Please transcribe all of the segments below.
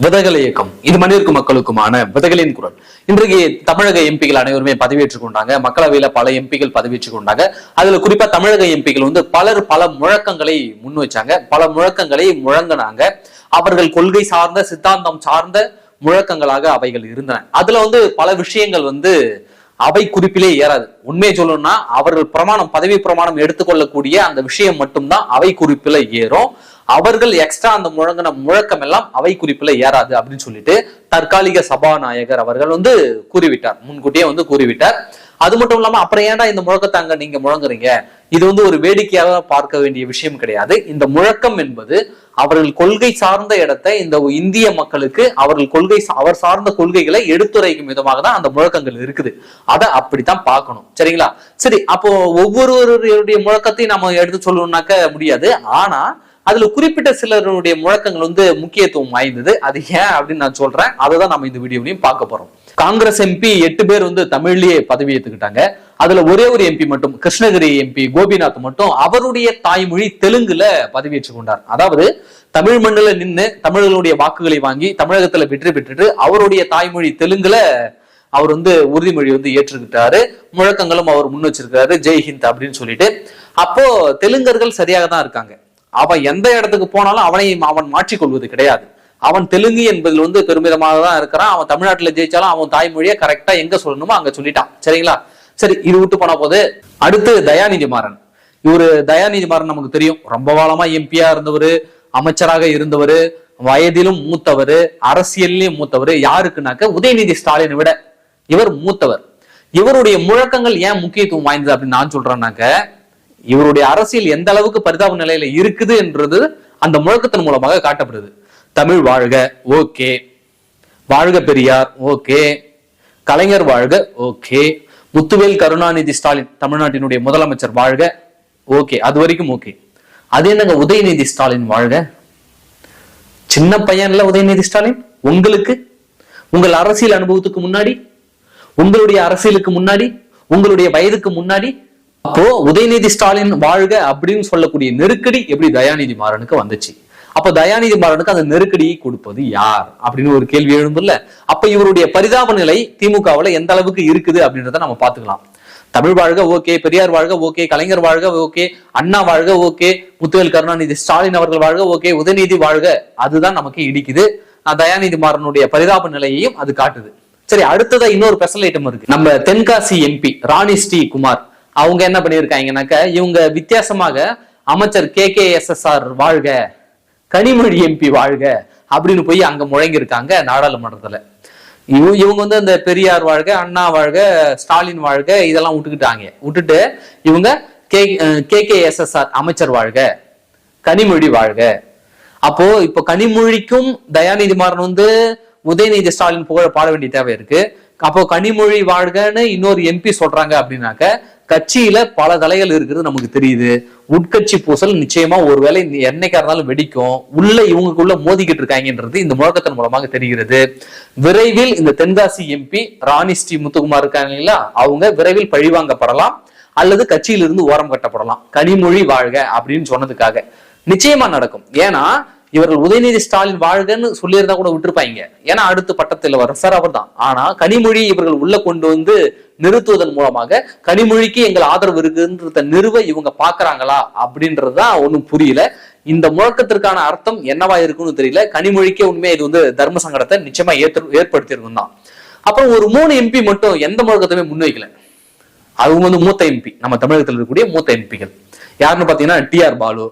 விதகலை இயக்கம். இது மனிதருக்கு மக்களுக்குமான விதகலின் குரல். இன்றைக்கு தமிழக எம்பிகள் அனைவருமே பதவியேற்றுக் கொண்டாங்க. மக்களவையில பல எம்பிகள் பதவியேற்றுக் கொண்டாங்க. அதுல குறிப்பா தமிழக எம்பிகள் வந்து பலர் பல முழக்கங்களை முன் வச்சாங்க. பல முழக்கங்களை முழங்கினாங்க. அவர்கள் கொள்கை சார்ந்த சித்தாந்தம் சார்ந்த முழக்கங்களாக அவைகள் இருந்தன. அதுல வந்து பல விஷயங்கள் வந்து அவை குறிப்பிலே ஏறாது. உண்மையை சொல்லணும்னா அவர்கள் பிரமாணம் பதவி பிரமாணம் எடுத்துக்கொள்ளக்கூடிய அந்த விஷயம் மட்டும்தான் அவை குறிப்பில ஏறும். அவர்கள் எக்ஸ்ட்ரா அந்த முழங்கின முழக்கம் எல்லாம் அவை குறிப்பில் ஏறாது அப்படின்னு சொல்லிட்டு தற்காலிக சபாநாயகர் அவர்கள் வந்து கூறிவிட்டார். முன்கூட்டியே வந்து கூறிவிட்டார். அது மட்டும் இல்லாம அப்புறம் ஏன்டா இந்த முழக்கத்தை அங்க நீங்க முழங்குறீங்க? இது வந்து ஒரு வேடிக்கையாக பார்க்க வேண்டிய விஷயம் கிடையாது. இந்த முழக்கம் என்பது அவர்கள் கொள்கை சார்ந்த இடத்தை இந்த இந்திய மக்களுக்கு அவர்கள் கொள்கை அவர் சார்ந்த கொள்கைகளை எடுத்துரைக்கும் விதமாக தான் அந்த முழக்கங்கள் இருக்குது. அதை அப்படித்தான் பார்க்கணும். சரிங்களா? சரி அப்போ ஒவ்வொருவருடைய முழக்கத்தையும் நம்ம எடுத்து சொல்லணும்னாக்க முடியாது. ஆனா அதுல குறிப்பிட்ட சிலருடைய முழக்கங்கள் வந்து முக்கியத்துவம் வாய்ந்தது. அது ஏன் அப்படின்னு நான் சொல்றேன். அதுதான் நம்ம இந்த வீடியோலையும் பார்க்க போறோம். காங்கிரஸ் எம்பி எட்டு பேர் வந்து தமிழ்லயே பதவி ஏத்துக்கிட்டாங்க. அதுல ஒரே ஒரு எம்பி மட்டும் கிருஷ்ணகிரி எம்பி கோபிநாத் மட்டும் அவருடைய தாய்மொழி தெலுங்குல பதவியேற்றுக் கொண்டார் அதாவது தமிழ் மண்ணுல நின்று தமிழர்களுடைய வாக்குகளை வாங்கி தமிழகத்துல வெற்றி பெற்றுட்டு அவருடைய தாய்மொழி தெலுங்குல அவர் வந்து உறுதிமொழி வந்து ஏற்றுக்கிட்டாரு. முழக்கங்களும் அவர் முன் வச்சிருக்காரு. ஜெய் ஹிந்த் அப்படின்னு சொல்லிட்டு. அப்போ தெலுங்கர்கள் சரியாக தான் இருக்காங்க. அவன் எந்த இடத்துக்கு போனாலும் அவனை அவன் மாற்றிக்கொள்வது கிடையாது. அவன் தெலுங்கு என்பதில் வந்து பெருமிதமாக தான் இருக்கிறான். அவன் தமிழ்நாட்டுல ஜெயிச்சாலும் அவன் தாய்மொழியை கரெக்டா எங்க சொல்லணுமோ அங்க சொல்லிட்டான். சரிங்களா? சரி இது விட்டு போன போது அடுத்து தயாநிதி மாறன். இவரு தயாநிதி மாறன் நமக்கு தெரியும். ரொம்ப காலமா எம்பியா இருந்தவர் அமைச்சராக இருந்தவர் வயதிலும் மூத்தவர் அரசியல்லையும் மூத்தவர். யாருக்குனாக்க உதயநிதி ஸ்டாலினை விட இவர் மூத்தவர். இவருடைய முழக்கங்கள் ஏன் முக்கியத்துவம் வாய்ந்தது அப்படின்னு நான் சொல்றேன்னாக்க இவருடைய அரசியல் எந்த அளவுக்கு பரிதாப நிலையில இருக்குது என்றது அந்த முழக்கத்தின் மூலமாக காட்டப்படுது. தமிழ் வாழ்க ஓகே. வாழ்க பெரியார் ஓகே. கலைஞர் வாழ்க ஓகே. முத்துவேல் கருணாநிதி ஸ்டாலின் தமிழ்நாட்டினுடைய முதலமைச்சர் வாழ்க ஓகே. அது வரைக்கும் ஓகே. அது என்னங்க உதயநிதி ஸ்டாலின் வாழ்க? சின்ன பையன்ல உதயநிதி ஸ்டாலின்? உங்களுக்கு? உங்கள் அரசியல் அனுபவத்துக்கு முன்னாடி? உங்களுடைய அரசியலுக்கு முன்னாடி? உங்களுடைய வயதுக்கு முன்னாடி? அப்போ உதயநிதி ஸ்டாலின் வாழ்க அப்படின்னு சொல்லக்கூடிய நெருக்கடி எப்படி தயாநிதி மாறனுக்கு வந்துச்சு? அப்ப தயாநிதி மாறனுக்கு அந்த நெருக்கடியை கொடுப்பது யார்? அப்படின்னு ஒரு கேள்வி எழும்புல்ல அப்ப இவருடைய பரிதாப நிலை திமுகவுல எந்த அளவுக்கு இருக்குது அப்படின்றத நம்ம பாத்துக்கலாம் தமிழ் வாழ்க ஓகே பெரியார் வாழ்க ஓகே கலைஞர் வாழ்க ஓகே அண்ணா வாழ்க ஓகே முத்துவேல் கருணாநிதி ஸ்டாலின் அவர்கள் வாழ்க ஓகே உதயநிதி வாழ்க. அதுதான் நமக்கு இடிக்குது. தயாநிதி மாறனுடைய பரிதாப நிலையையும் அது காட்டுது. சரி அடுத்ததா இன்னொரு ஸ்பெஷல் ஐட்டம் இருக்கு. நம்ம தென்காசி எம்பி ராணி ஸ்ரீ குமார். அவங்க என்ன பண்ணியிருக்காங்கனாக்க இவங்க வித்தியாசமாக அமைச்சர் K K S S R வாழ்க கனிமொழி எம்பி வாழ்க அப்படின்னு போய் அங்க முழங்கியிருக்காங்க நாடாளுமன்றத்துல. இவ இவங்க வந்து அந்த பெரியார் வாழ்க அண்ணா வாழ்க ஸ்டாலின் வாழ்க இதெல்லாம் விட்டுக்கிட்டாங்க. விட்டுட்டு இவங்க K K K S S R அமைச்சர் வாழ்க கனிமொழி வாழ்க. அப்போ இப்போ கனிமொழிக்கும் தயாநிதி மாறன் வந்து உதயநிதி ஸ்டாலின் புகழ பாட வேண்டிய தேவை இருக்கு. அப்போ கனிமொழி வாழ்கன்னு இன்னொரு எம்பி சொல்றாங்க அப்படின்னாக்க கட்சியில பல தலைகள் இருக்கிறது நமக்கு தெரியுது. உட்கட்சி பூசல் நிச்சயமா ஒருவேளை என்னைக்கா இருந்தாலும் வெடிக்கும். உள்ள இவங்களுக்குள்ள மோதிக்கிட்டு இருக்காங்கன்றது இந்த முழக்கத்தின் மூலமாக தெரிகிறது. விரைவில் இந்த தென்காசி எம்பி ராணி ஸ்ரீ முத்துக்குமார் இருக்காங்க இல்லையா அவங்க விரைவில் பழிவாங்கப்படலாம். அல்லது கட்சியிலிருந்து ஓரம் கட்டப்படலாம். கனிமொழி வாழ்க அப்படின்னு சொன்னதுக்காக. நிச்சயமா நடக்கும். ஏன்னா இவர்கள் உதயநிதி ஸ்டாலின் வாழ்கன்னு சொல்லியிருந்தா கூட விட்டுருப்பாங்க. ஏன்னா அடுத்த பட்டத்தில் வர சார் அவர் தான் ஆனா கனிமொழி இவர்கள் உள்ள கொண்டு வந்து நிறுத்துவதன் மூலமாக கனிமொழிக்கு எங்கள் ஆதரவு இருக்குன்றத நிறுவ இவங்க பாக்குறாங்களா அப்படின்றதுதான் ஒண்ணும் புரியல. இந்த முழக்கத்திற்கான அர்த்தம் என்னவா இருக்குன்னு தெரியல. கனிமொழிக்கே உண்மையா இது வந்து தர்ம சங்கடத்தை நிச்சயமா ஏற்று ஏற்படுத்தியிருக்கும் தான். அப்புறம் ஒரு மூணு எம்பி மட்டும் எந்த முழக்கத்தையுமே முன்வைக்கல. அவங்க வந்து மூத்த எம்பி நம்ம தமிழகத்தில் இருக்கக்கூடிய மூத்த எம்பிகள் யாருன்னு பாத்தீங்கன்னா T R Balu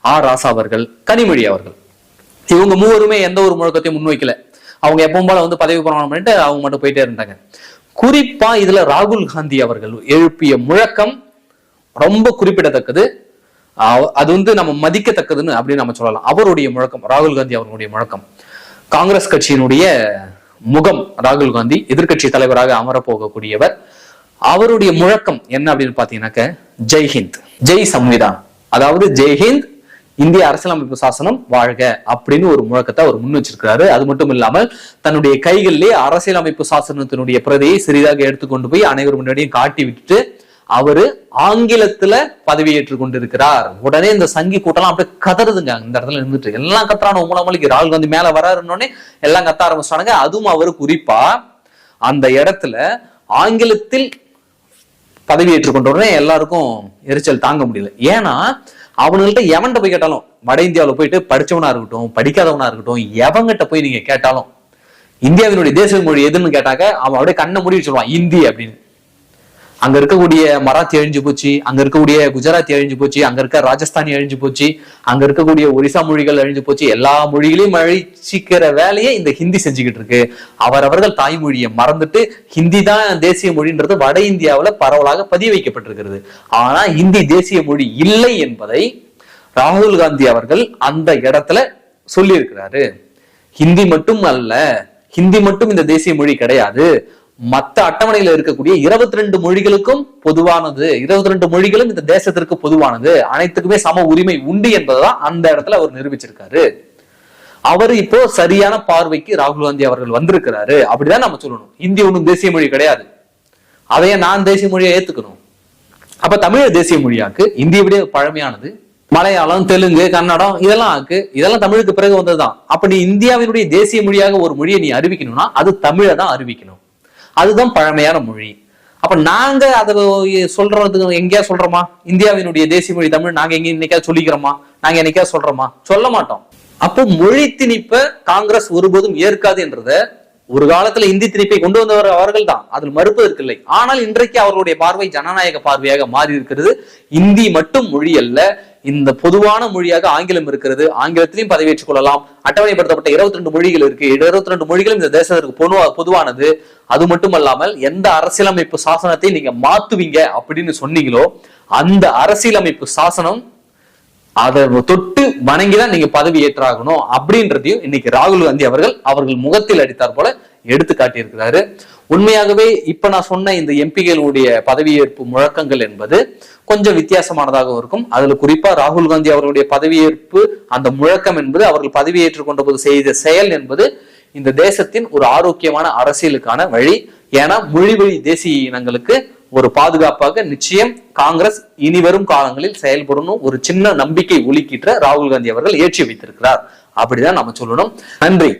R Raja அவர்கள் கனிமொழி அவர்கள். இவங்க மூவருமே எந்த ஒரு முழக்கத்தையும் முன்வைக்கல. அவங்க எப்பவும் போல வந்து பதவி பிரமாணம் பண்ணிட்டு அவங்க மட்டும் போயிட்டே இருந்தாங்க. குறிப்பா இதுல ராகுல் காந்தி அவர்கள் எழுப்பிய முழக்கம் ரொம்ப குறிப்பிடத்தக்கது. அது வந்து நம்ம மதிக்கத்தக்கதுன்னு அப்படின்னு நம்ம சொல்லலாம். அவருடைய முழக்கம் ராகுல் காந்தி அவர்களுடைய முழக்கம். காங்கிரஸ் கட்சியினுடைய முகம் ராகுல் காந்தி எதிர்க்கட்சி தலைவராக அமரப்போகக்கூடியவர். அவருடைய முழக்கம் என்ன அப்படின்னு பாத்தீங்கன்னாக்க ஜெய் ஹிந்த். ஜெய் சம்விதான். அதாவது ஜெய்ஹிந்த் இந்திய அரசியலமைப்பு சாசனம் வாழ்க அப்படின்னு ஒரு முழக்கத்தை அவர் முன் வச்சிருக்கிறாரு. அது மட்டும் இல்லாமல் தன்னுடைய கைகளிலே அரசியலமைப்பு சாசனத்தினுடைய பிரதியை சிறிதாக எடுத்துக்கொண்டு போய் அனைவர் முன்னாடியும் காட்டி விட்டுட்டு அவரு ஆங்கிலத்துல பதவியேற்றுக் கொண்டிருக்கிறார். உடனே இந்த சங்கி கூட்டம்லாம் அப்படியே கதறுதுங்க. இந்த இடத்துல இருந்துட்டு எல்லாம் கத்துறான உமலமலிக்கு ராகுல் காந்தி மேல வராருன்னொடனே எல்லாம் கத்த ஆரம்பிச்சிட்டானுங்க. அதுவும் அவரு குறிப்பா அந்த இடத்துல ஆங்கிலத்தில் பதவியேற்றுக் கொண்ட உடனே எல்லாருக்கும் எரிச்சல் தாங்க முடியல. ஏன்னா அவனுங்கள்ட்ட எவன்கிட்ட போய் கேட்டாலும் வட இந்தியாவில் போயிட்டு படிச்சவனா இருக்கட்டும் படிக்காதவனா இருக்கட்டும் எவங்கிட்ட போய் நீங்க கேட்டாலும் இந்தியாவினுடைய தேசிய மொழி எதுன்னு கேட்டாக்க அவன் அப்படியே கண்ணை மூடி சொல்லுவான் இந்தி அப்படின்னு. அங்க இருக்கக்கூடிய மராத்தி அழிஞ்சு போச்சு அங்க இருக்கக்கூடிய குஜராத்தி அழிஞ்சு போச்சு அங்க இருக்க ராஜஸ்தானி அழிஞ்சு போச்சு அங்க இருக்கக்கூடிய ஒரிசா மொழிகள் அழிஞ்சு போச்சு எல்லா மொழிகளையும் அழிச்சிக்கிற வேலையை இந்த ஹிந்தி செஞ்சுக்கிட்டு இருக்கு. அவரவர்கள் தாய்மொழியை மறந்துட்டு ஹிந்தி தான் தேசிய மொழின்றது வட இந்தியாவுல பரவலாக பதிய வைக்கப்பட்டிருக்கிறது. ஆனா ஹிந்தி தேசிய மொழி இல்லை என்பதை ராகுல் காந்தி அவர்கள் அந்த இடத்துல சொல்லியிருக்கிறாரு. ஹிந்தி மட்டும் அல்ல ஹிந்தி மட்டும் இந்த தேசிய மொழி கிடையாது. மற்ற அட்டவணையில இருக்கக்கூடிய இருபத்தி ரெண்டு மொழிகளுக்கும் பொதுவானது இருபத்தி ரெண்டு மொழிகளும் இந்த தேசத்திற்கு பொதுவானது. அனைத்துக்குமே சம உரிமை உண்டு என்பதுதான் அந்த இடத்துல அவர் நிரூபிச்சிருக்காரு. அவர் இப்போ சரியான பார்வைக்கு ராகுல் காந்தி அவர்கள் வந்திருக்கிறாரு. அப்படிதான் நம்ம சொல்லணும். இந்தி ஒன்றும் தேசிய மொழி கிடையாது. அதையே நான் தேசிய மொழியை ஏத்துக்கணும். அப்ப தமிழ தேசிய மொழியாக்கு இந்திய விட பழமையானது மலையாளம் தெலுங்கு கன்னடம் இதெல்லாம் ஆக்கு. இதெல்லாம் தமிழுக்கு பிறகு வந்ததுதான். அப்ப நீ இந்தியாவினுடைய தேசிய மொழியாக ஒரு மொழியை நீ அறிவிக்கணும்னா அது தமிழை தான் அறிவிக்கணும். அதுதான் பழமையான மொழி. அப்ப நாங்க அதை சொல்றதுக்கு எங்கேயா சொல்றோமா? இந்தியாவினுடைய தேசிய மொழி தமிழ் நாங்க எங்க இன்னைக்கா சொல்லிக்கிறோமா? நாங்க என்னைக்கா சொல்றோமா? சொல்ல மாட்டோம். அப்போ மொழி திணிப்ப காங்கிரஸ் ஒருபோதும் ஏற்காது என்றத ஒரு காலத்துல இந்தி திணிப்பை கொண்டு வந்தவர் அவர்கள் தான் அதில் மறுப்பு இருக்கில்லை ஆனால் இன்றைக்கு அவர்களுடைய பார்வை ஜனநாயக பார்வையாக மாறி இருக்கிறது. இந்தி மட்டும் மொழி அல்ல இந்த பொதுவான மொழியாக ஆங்கிலம் இருக்கிறது. ஆங்கிலத்திலையும் பதவியேற்றுக் கொள்ளலாம். அட்டவணைப்படுத்தப்பட்ட இருபத்தி ரெண்டு மொழிகள் இருக்கு. இருபத்தி ரெண்டு மொழிகளும் இந்த தேசத்திற்கு பொதுவா பொதுவானது. அது மட்டுமல்லாமல் எந்த அரசியலமைப்பு சாசனத்தை நீங்க மாத்துவீங்க அப்படின்னு சொன்னீங்களோ அந்த அரசியலமைப்பு சாசனம் அதை தொட்டு வணங்கிதான் நீங்க பதவி ஏற்றாகணும் அப்படின்றதையும் இன்னைக்கு ராகுல் காந்தி அவர்கள் அவர்கள் முகத்தில் அடித்தார் போல எடுத்து காட்டியிருக்கிறாரு. உண்மையாகவே இப்ப நான் சொன்ன இந்த எம்பிகளுடைய பதவியேற்பு முழக்கங்கள் என்பது கொஞ்சம் வித்தியாசமானதாக இருக்கும். அதுல குறிப்பா ராகுல் காந்தி அவர்களுடைய பதவியேற்பு அந்த முழக்கம் என்பது அவர்கள் பதவியேற்றுக் கொண்ட போது செய்த செயல் என்பது இந்த தேசத்தின் ஒரு ஆரோக்கியமான அரசியலுக்கான வழி. ஏன்னா மொழிவழி தேசிய இனங்களுக்கு ஒரு பாதுகாப்பாக நிச்சயம் காங்கிரஸ் இனி வரும் காலங்களில் செயல்படணும். ஒரு சின்ன நம்பிக்கை ஒலிக்கிட்ட ராகுல் காந்தி அவர்கள் ஏற்றி வைத்திருக்கிறார். அப்படிதான் நம்ம சொல்லணும். நன்றி.